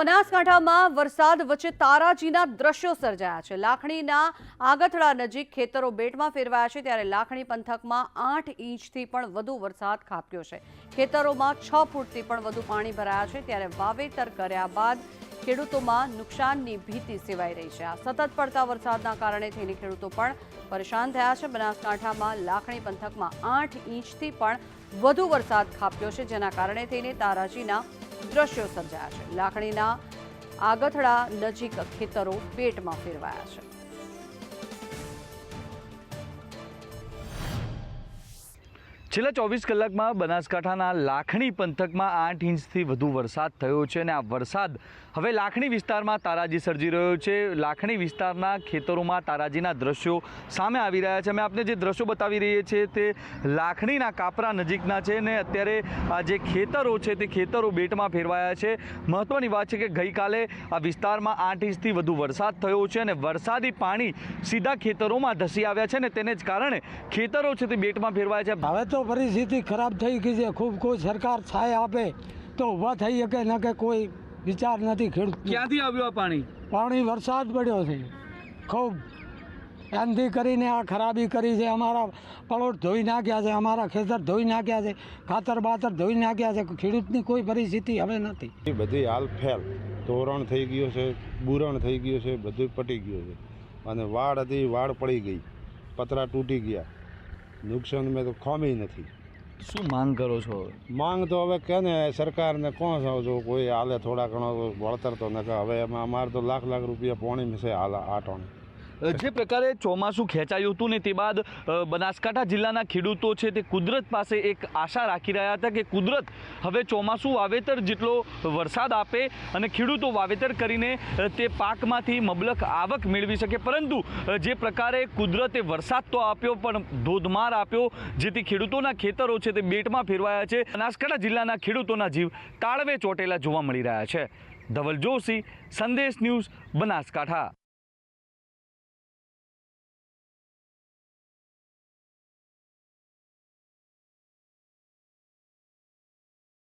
બનાસકાંઠામાં વરસાદ વચ્ચે તારાજીના દ્રશ્યો સર્જાયા છે. લાખણીના આગથડા નજીક ખેતરો બેટમાં ફેરવાયા છે ત્યારે લાખણી પંથકમાં આઠ ઇંચથી પણ વધુ વરસાદ ખાબક્યો છે. ખેતરોમાં છ ફૂટથી પણ વધુ પાણી ભરાયા છે ત્યારે વાવેતર કર્યા બાદ ખેડૂતોમાં નુકસાનની ભીતિ સેવાઈ રહી છે. આ સતત પડતા વરસાદના કારણે થઈને ખેડૂતો પણ પરેશાન થયા છે. બનાસકાંઠામાં લાખણી પંથકમાં આઠ ઇંચથી પણ વધુ વરસાદ ખાબક્યો છે, જેના કારણે થઈને તારાજીના દ્રશ્યો સર્જાયા છે. લાકડીના આગથડા નજીક ખેતરો પેટમાં ફેરવાયા છે. છેલ્લા ચોવીસ કલાકમાં બનાસકાંઠાના લાખણી પંથકમાં આઠ ઇંચથી વધુ વરસાદ થયો છે અને આ વરસાદ હવે લાખણી વિસ્તારમાં તારાજી સર્જી રહ્યો છે. લાખણી વિસ્તારના ખેતરોમાં તારાજીના દ્રશ્યો સામે આવી રહ્યા છે. અમે આપને જે દ્રશ્યો બતાવી રહીએ છીએ તે લાખણીના કાપરા નજીકના છે ને અત્યારે આ જે ખેતરો છે તે ખેતરો બેટમાં ફેરવાયા છે. મહત્ત્વની વાત છે કે ગઈકાલે આ વિસ્તારમાં આઠ ઇંચથી વધુ વરસાદ થયો છે અને વરસાદી પાણી સીધા ખેતરોમાં ધસી આવ્યા છે ને તેને જ કારણે ખેતરો છે તે બેટમાં ફેરવાયા છે. હવે તો પરિસ્થિતિ ખરાબ થઈ ગઈ છે ખૂબ કોઈ સરકાર સહાય આપે તો ઊભા થઈ શકે ન કે કોઈ વિચાર નથી ખેડૂત ક્યાંથી આવ્યું આ પાણી? પાણી વરસાદ પડ્યો છે. ખૂબ એમથી કરીને આ ખરાબી કરી છે અમારા પલોટ ધોઈ નાખ્યા છે અમારા ખેતર ધોઈ નાખ્યા છે ખાતર બાતર ધોઈ નાખ્યા છે ખેડૂતની કોઈ પરિસ્થિતિ હવે નથી. એ બધી હાલ ફેલ. તોરણ થઈ ગયો છે બુરણ થઈ ગયું છે બધું પટી ગયું છે. અને વાડ હતી વાડ પડી ગઈ. પતરા તૂટી ગયા. નુકસાન મેં તો ખોમી નથી. શું માંગ કરો છો? માંગ તો હવે કે ને સરકારને કોણ છો કોઈ હાલે થોડા ઘણો વળતર તો નથી હવે એમાં અમારે તો લાખ લાખ રૂપિયા પોણી છે હાલ આટોણ જે પ્રકારે ચોમાસું ખેંચાયું હતું ને તે બાદ બનાસકાંઠા જિલ્લાના ખેડૂતો છે તે કુદરત પાસે એક આશા રાખી રહ્યા હતા કે કુદરત હવે ચોમાસું વાવેતર જેટલો વરસાદ આપે અને ખેડૂતો વાવેતર કરીને તે પાકમાંથી મબલક આવક મેળવી શકે. પરંતુ જે પ્રકારે કુદરતે વરસાદ તો આપ્યો પણ ધોધમાર આપ્યો, જેથી ખેડૂતોના ખેતરો છે તે બેટમાં ફેરવાયા છે. બનાસકાંઠા જિલ્લાના ખેડૂતોના જીવ તાળવે ચોટેલા જોવા મળી રહ્યા છે. ધવલ જોશી સંદેશ ન્યૂઝ બનાસકાંઠા.